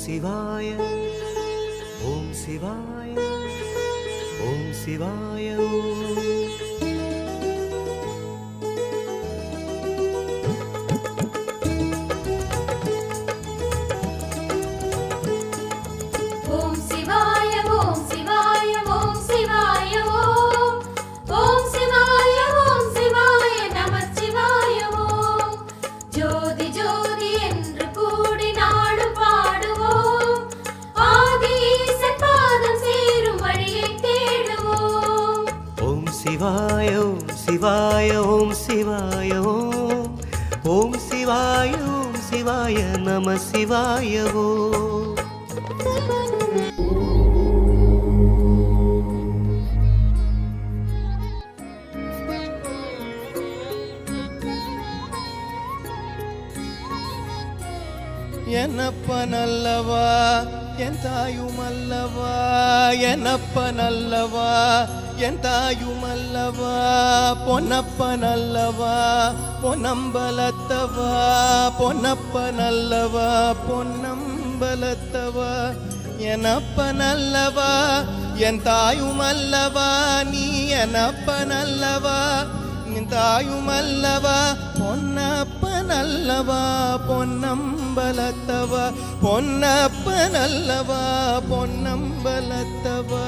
சிவாய ஓம் சிவாய ஓம் சிவாய ஓம் நம சிவாயவோ ஓம் என்னப்பனல்லவா? என் தாயுமல்லவா? என்னப்பனல்லவா? என் நல்லவா பொன்னப்ப நல்லவா பொன்னம்பலத்தவா? பொன்னப்ப நல்லவா பொன்னம்பலத்தவா? எனப்ப நல்லவா என் தாயும் அல்லவா? நீ எனப்ப நல்லவா என் தாயும் அல்லவா? பொன்னப்ப நல்லவா பொன்னம்பலத்தவா? பொன்னப்ப நல்லவா பொன்னம்பலத்தவா?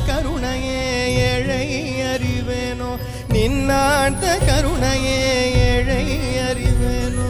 அறிவேனோ? நின்னாண்ட கருணையே ஏழை அறிவேனோ?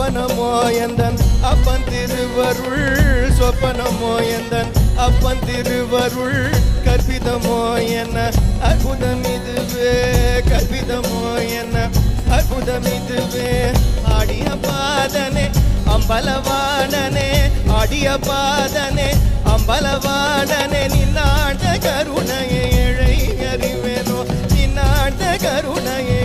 சொப்பனமோ எந்தன்? அப்பன் திருவருள் சொப்பனமோ எந்தன்? அப்பன் திருவருள் கற்பிதமோ என்ன? அற்புதம் இதுவே கற்பிதமோ என்ன? அற்புதம் இதுவே ஆடிய பாதனே அம்பலவாணனே ஆடிய பாதனே அம்பலவாணனே நின்னாண்ட கருணையை இழை அறிவேனோ? நின்னாண்ட கருணையை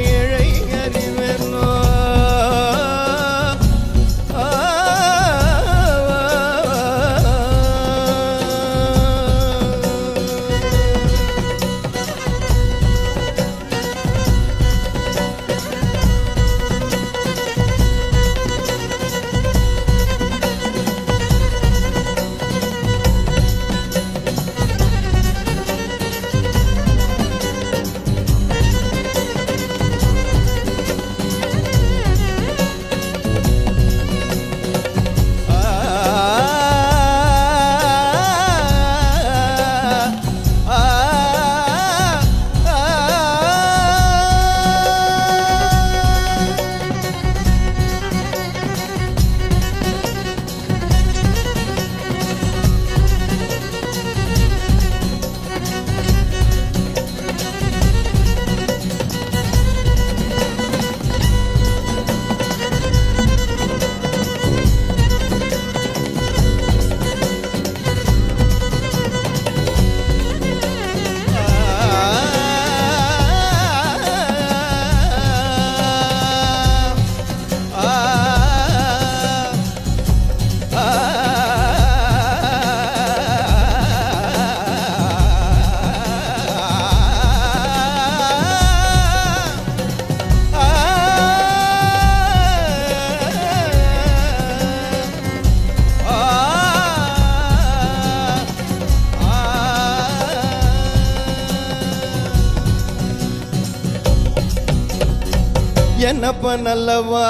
நல்லவா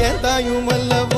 என் தாயும் அல்லவா?